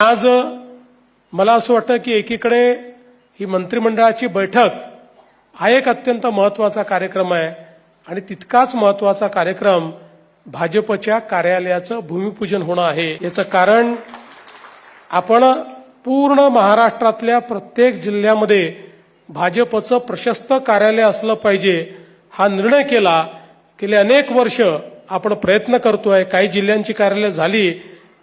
आज मला असं वाटतं की एकीकडे ही मंत्रिमंडळाची बैठक हा एक अत्यंत महत्त्वाचा कार्यक्रम आहे आणि तितकाच महत्त्वाचा कार्यक्रम भाजपच्या कार्यालयाचं भूमिपूजन होणं आहे. याचं कारण आपण पूर्ण महाराष्ट्रातल्या प्रत्येक जिल्ह्यामध्ये भाजपचं प्रशस्त कार्यालय असलं पाहिजे हा निर्णय केला. गेले अनेक वर्ष आपण प्रयत्न करतोय काही जिल्ह्यांची कार्यालय झाली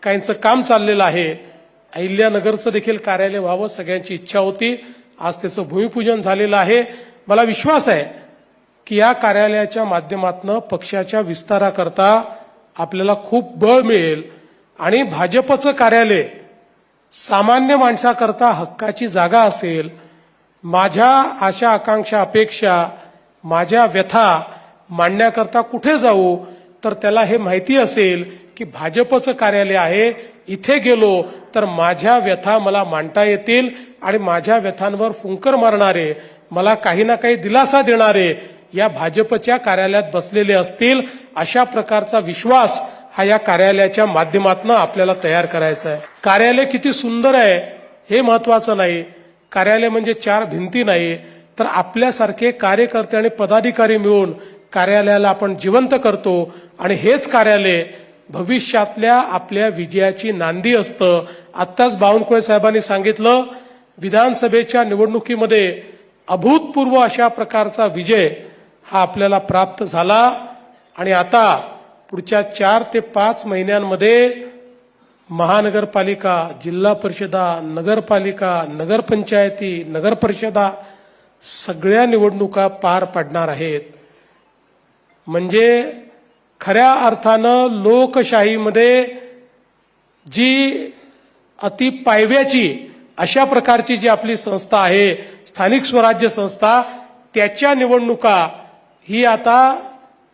काहींचं काम चाललेलं आहे. अहिल्यानगरचं देखील कार्यालय व्हावं सगळ्यांची इच्छा होती. आज त्याचं भूमिपूजन झालेलं आहे. मला विश्वास आहे की या कार्यालयाच्या माध्यमातून पक्षाच्या विस्ताराकरता आपल्याला खूप बळ मिळेल. आणि भाजपचं कार्यालय सामान्य माणसाकरता हक्काची जागा असेल माझ्या आशा आकांक्षा अपेक्षा माझ्या व्यथा मांडण्याकरता कुठे जाऊ तर त्याला हे माहिती असेल की भाजपचं कार्यालय आहे इथे गेलो तर माझ्या व्यथा मला मांडता येतील आणि माझ्या व्यथांवर फुंकर मारणारे मला काही ना काही दिलासा देणारे या भाजपच्या कार्यालयात बसलेले असतील अशा प्रकारचा विश्वास हा या कार्यालयाच्या माध्यमातून आपल्याला तयार करायचा आहे. कार्यालय किती सुंदर आहे हे महत्वाचं नाही. कार्यालय म्हणजे चार भिंती नाही तर आपल्यासारखे कार्यकर्ते आणि पदाधिकारी मिळून कार्यालयाला आपण जिवंत करतो आणि हेच कार्यालय भविष्यातल्या आपल्या विजयाची नांदी असतं. आत्ताच बावनकुळे साहेबांनी सांगितलं विधानसभेच्या निवडणुकीमध्ये अभूतपूर्व अशा प्रकारचा विजय हा आपल्याला प्राप्त झाला. आणि आता पुढच्या चार ते पाच महिन्यांमध्ये महानगरपालिका जिल्हा परिषदा नगरपालिका नगरपंचायती नगरपरिषदा सगळ्या निवडणुका पार पडणार आहेत. म्हणजे खऱ्या अर्थानं लोकशाहीमध्ये जी अति पायव्याची अशा प्रकारची जी आपली संस्था आहे स्थानिक स्वराज्य संस्था त्याच्या निवडणुका ही आता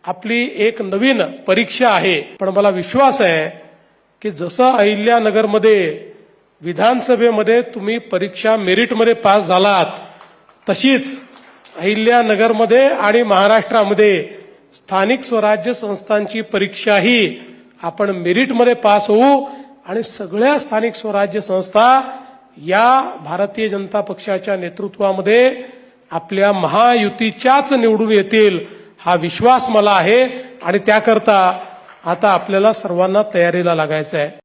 आपली एक नवीन परीक्षा आहे. पण मला विश्वास आहे की जसं अहिल्यानगरमध्ये विधानसभेमध्ये तुम्ही परीक्षा मेरिटमध्ये पास झालात तशीच अहिल्यानगरमध्ये आणि महाराष्ट्रामध्ये स्थानिक स्वराज्य संस्थांची परीक्षाही आपण मेरिटमध्ये पास होऊ आणि सगळ्या स्थानिक स्वराज्य संस्था या भारतीय जनता पक्षाच्या नेतृत्वामध्ये आपल्या महायुतीच्याच निवडून येतील हा विश्वास मला आहे आणि त्याकरता आता आपल्याला सर्वांना तयारीला लागायचं आहे.